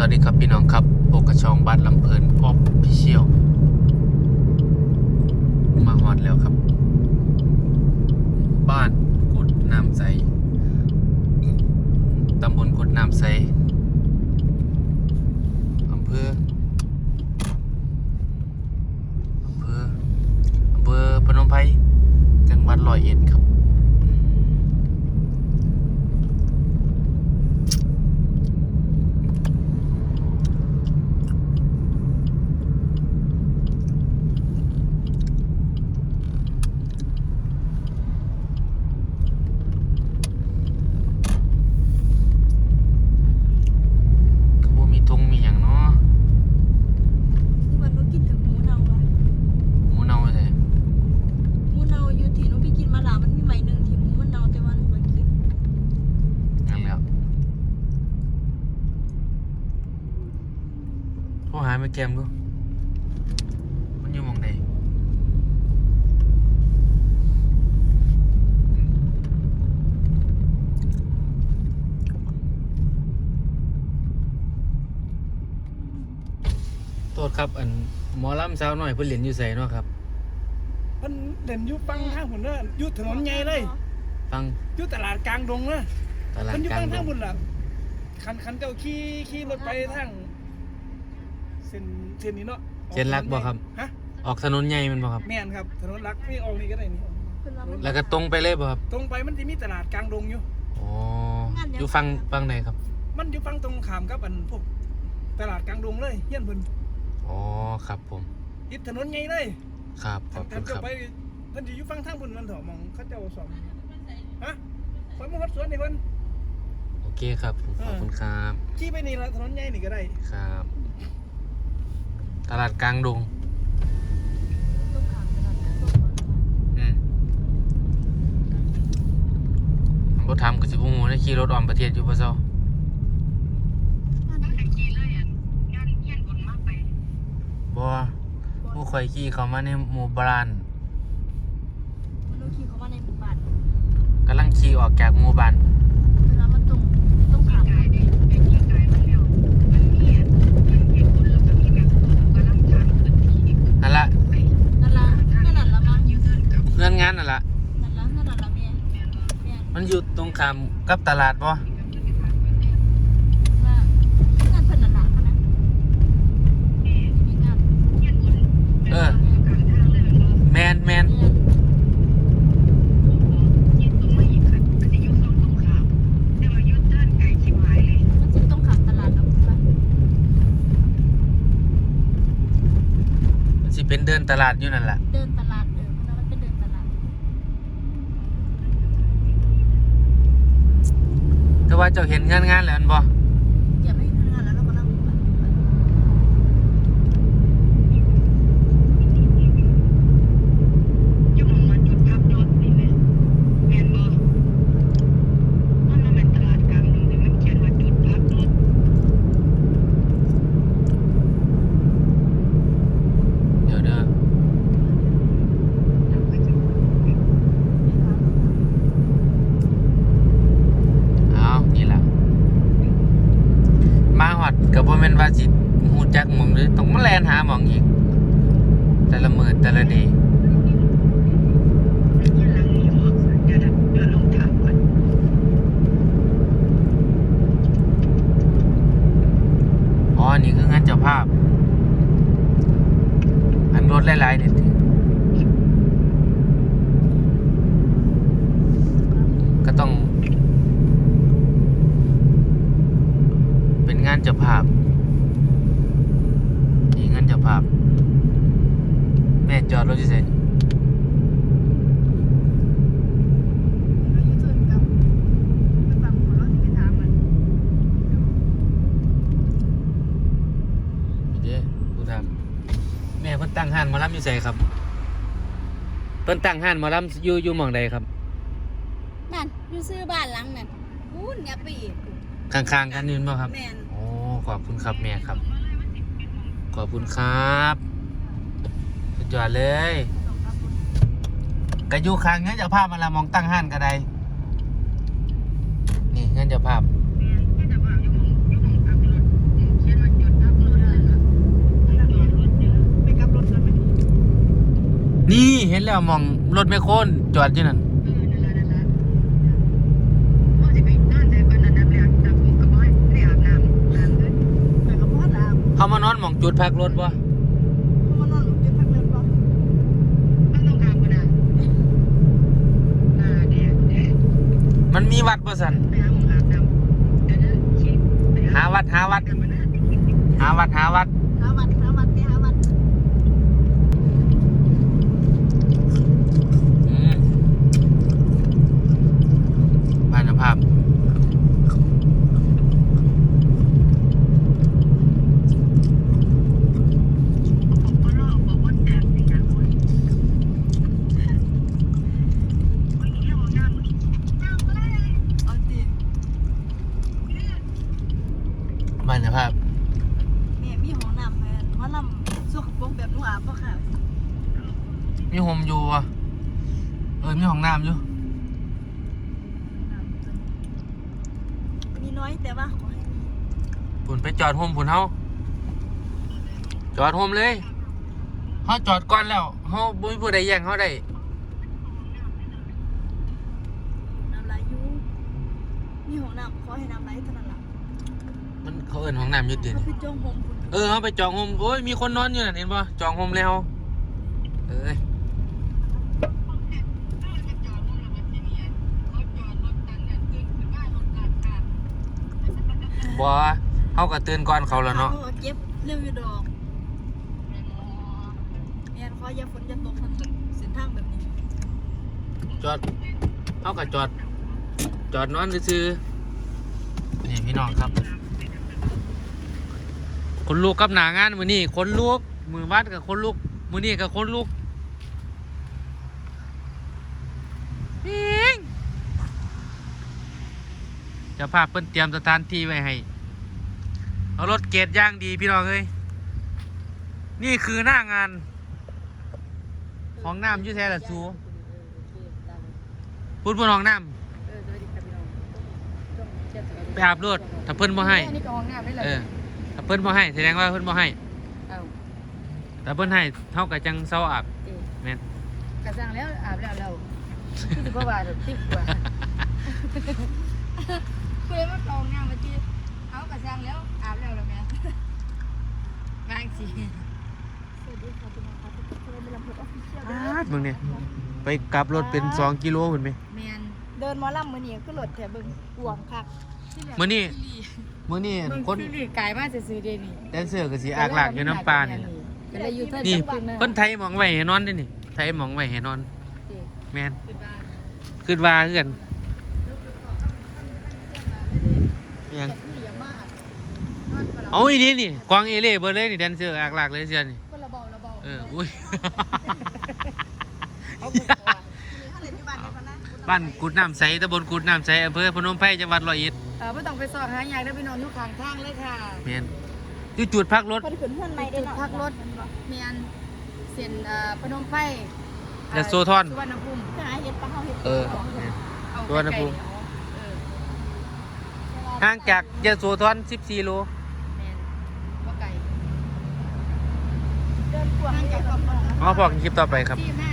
สวัสดีครับพี่น้องครับโปกกระชองบ้านลำเพลินออฟพิเชียลมาฮอดแล้วครับ บ้านกุดน้ำใสตำบลกุดน้ำใสอำเภออำเภออำเภอพนมไพรจังหวัดร้อยเอ็ดครับ ก็บ่มีทงมีหยังเนาะ คือวันนู้นกินถึงหมูเนาวะ หมูเน่าเลย หมูเนาอยู่ที่หนู้นพี่กินมาหลามันมีไหมหนึ่งที่หมูมันเนาแต่ว่าหนูไม่กิน นั่นแล้วโทรหา แม่แก้มดู มันอยู่หมองใดโทษครับ อันหมอลำสาวน้อยเพิ่นเรียนอยู่ไสเนาะครับ มันเด่นอยู่ฟังทางผลเด้ออยู่ถนนใหญ่เลยฟังอยู่ตลาดกลางดงเด้อตลาดมันอยู่กลาฟังงดทางงบนล่ะคันคันเจ้าขี่ขี่รถไปทาง เส้นเส้นนี้เนาะเส้นลักบ่ครับ ฮะออกถนนใหญ่แมันบ่ครับ แม่นครับถนนลักนี่ออกนี่ก็ได้นี่เพิ่นว่ามันแล้วก็ตรงไปเลยบ่ครับตรงไปมันจะมีตลาดกลางดงอยู่ อ๋ออยู่ฟังฟังไหนครับมันอยู่ฟังตรงขามกับอันพวกตลาดกลางดงเลยเฮียนเพิ่นอ๋อครับผมติดถนนใหญ่เลยครับขคัอนบคัคุนณคเจ้ารับไปเพิ่นสิอยู่ฟังทางบนมันเถอะมองเขาเจ้าสอนฮะไปมาฮอดสวนนี่เพิ่น โอเคครับผมขอบคุณครับ ขี่ไปนี่ละถนนใหญ่นี่ก็ได้ ครับ ตลาดกลางดงต้องขามตลาดกลางดงอืมรถทำกับสิบโมงได้ขี่รถออมประเทศอยู่ปะเซาบ่ผู้คอยขี่เขามาในหมู่บ้านมันนู้นขี่เข้ามาในหมู่บ้านกำลังขี่ออกจากหมู่บ้าน เวลามันตรงต้องขามกัน นั่นละ นั่นละนั่นนั่นละมั้ง เงื่อนงานนั่นละ นั่นละนั่นนั่นละแม่แม่ มันอยู่ตรง ขามกับตลาดบ่เพิ่นนั่นละเขานะมีงานเออ แมนแมนมันสิต้องขามตลาดดอกบัวมันสิเป็นเดินตลาดอยู่นั่นแหละเดินตลาดเออมันว่ามันเป็นเดินตลาด แต่ ว่าเจ้าเห็นงานงานแล้วอันบ่ เก็บไม่ทันงานแล้วเราก็นั่งดูไป เดี๋ยวเด้อเอานี่ล่ะ มาฮอดก็บ่แม่นว่าสิฮู้จักหม่องหรือต้องมาแล่ นหาหมองอีก แต่ละมือแต่ละเดย์อ๋อนี่คืองานเจ้าภาพ อันรถหลายๆนี่ติก็ต้อง เป็นงานเจ้าภาพ นี่งานเจ้าภาพแม่จอดรถอยู่ไสนเราอยู่ทุนกับไปฟังหัวเราะสิไปถามมันนี่เด้ผู้ทำแม่เพิ่นตั้งห้านหมอลำอยู่ไสครับ เพิ่นตั้งห้านหมอลำอยู่อยู่หม่องใดครับ นั่นอยู่ซื้อบ้านหลังนั่นพูนอย่าไปอีกข้างๆกันนี่แม่นบ่ครับ แม่นโอ้ขอบคุณครับแม่ครับ ขอบคุณครับจอดเลยกระยุคางเงินจะภาพมาละมองตั้งหันก็ได้นี่เงินจะภาพนี่เห็นแล้วมองรถไม่โค่นจอดอยู่นั่น พ่อดามเขามานอนหมองจุดพักรถบ่มานอนหลุมจุดพักเรือบ่มันมีวัดบ่สันหาวัดหาวัด หาวัดหาวัดหาวัดหาวัดไปหาวัด อืมบ้านภาพ เอาติ บ้านภาพ แม่มีห้องน้ำแม่มานำสุขปงแบบหนูอาบบ่ค่ะ มีโฮมอยู่อะเออมีห้องน้ำอยู่มีน้อยแต่ว่าขอให้มีปุ่นไปจอดโฮมปุ่นเฮาจอดโฮมเลยเฮาจอดก่อนแล้วเฮาบ่มีผู้ใดแย่งเฮาได้น้ำไหลอยู่มีห้องน้ำขอให้น้ำไหลเท่านั้นล่ะมันเขาเอิ้นห้องน้ำอยู่ติเขาไปจ้องโฮมคุณเออเขาไปจองโฮมโอ้ยมีคนนอนอยู่น่ะเห็นป่ะจองโฮมแล้วเอ้ย บัวเขาก็ตื่นก่อนเขาแล้วเนาะอเก็บเร็วอยู่ดอกแม่นขออย่าฝนอย่าตกถนนเส้นทางแบบนี้จอดเขาก็จอด จอดนอนซื่อๆนี่พี่น้องครับคนลูกกับหนางานมือนี่คนลูกมือวัดกับคนลูกมือนี่กับคนลูกปิง เจะพาพเพิ่นเตรียมสถานที่ไว้ให้ เอารถเกตย่างดีพี่น้องเอ้ยนี่คือหน้างาน ของน้ำอยุ่แท้ละสูพูดบนห้องน้ำไปอาบรถถ้าเพิ่นบ่ให้อันนี้ก็ห้องน้ำได้เลยเออถ้าเพิ่นบ่ให้แสดงว่าเพิ่นบ่ให้เอาแต่เพิ่นให้เท่ากับจังเซาอาบเอ๊ะแม่นกระซังแล้วอาบแล้วแล้วที่สิบกว่าบาทติ๊กกว่า เคยมาตองน้ำมาจีเอากระซังแล้วอาบแล้วแล้วแม่บางสิสวัสดีค่ะพี่น้องค่ะทุกคนเป็นลำพูดออฟฟิเชียลอาดมึงเนี่ยไปกลับรถเป็น2กิโลพุ่นไหมแมนเดินหมอลำมือนี้ขึ้นรถแถวบึงหวงคักมื้อนี้มื้อนี้มึงคนที่รีกายมาซื้อๆเดนี่แดนเซอร์ก็สิอากลากอยู่น้ำปลานี่ล่ะก็เลยอยู่เท่านี่จังหวัดเพิ่นไทยหมองไว้ให้นอนเด้นี่ไทยหมองไว้ให้นอนเอ๊ะแม่นขึ้นบ้านคิดว่าคือกันอิห ยังเอาอีนี่นี่กวางเอเล่เบิดเลยนี่แดนเซอร์อากลากเลยเสียนี่คนละเบาละเบาเอออุ้ยเขาเลยที่บ้านเขานะบ้านกุดน้ำใสตำบลกุดน้ำใสอำเภอพนมไพรจังหวัดร้อยเอ็ดเออไม่ต้องไปสอบหาอยากได้ไปนอนอยู่ข้างทางเลยค่ะแม่นอยู่จุดพักรถคนขึ้นเพื่อนไม่ได้จุดเนาะพักรถเมียนเสียนเอ่อพนมไพรยโสธรสุวรรณภูมิหาเห็ดปลาเขาเห็ดเออแม่นเอาสุวรรณภูมิใกล้ๆเออ ห่างจากยโสธร14โลแม่นบ่ไกลเดินกวางจากกำลังเอาพอกันคลิปต่อไปครับ ที่แม่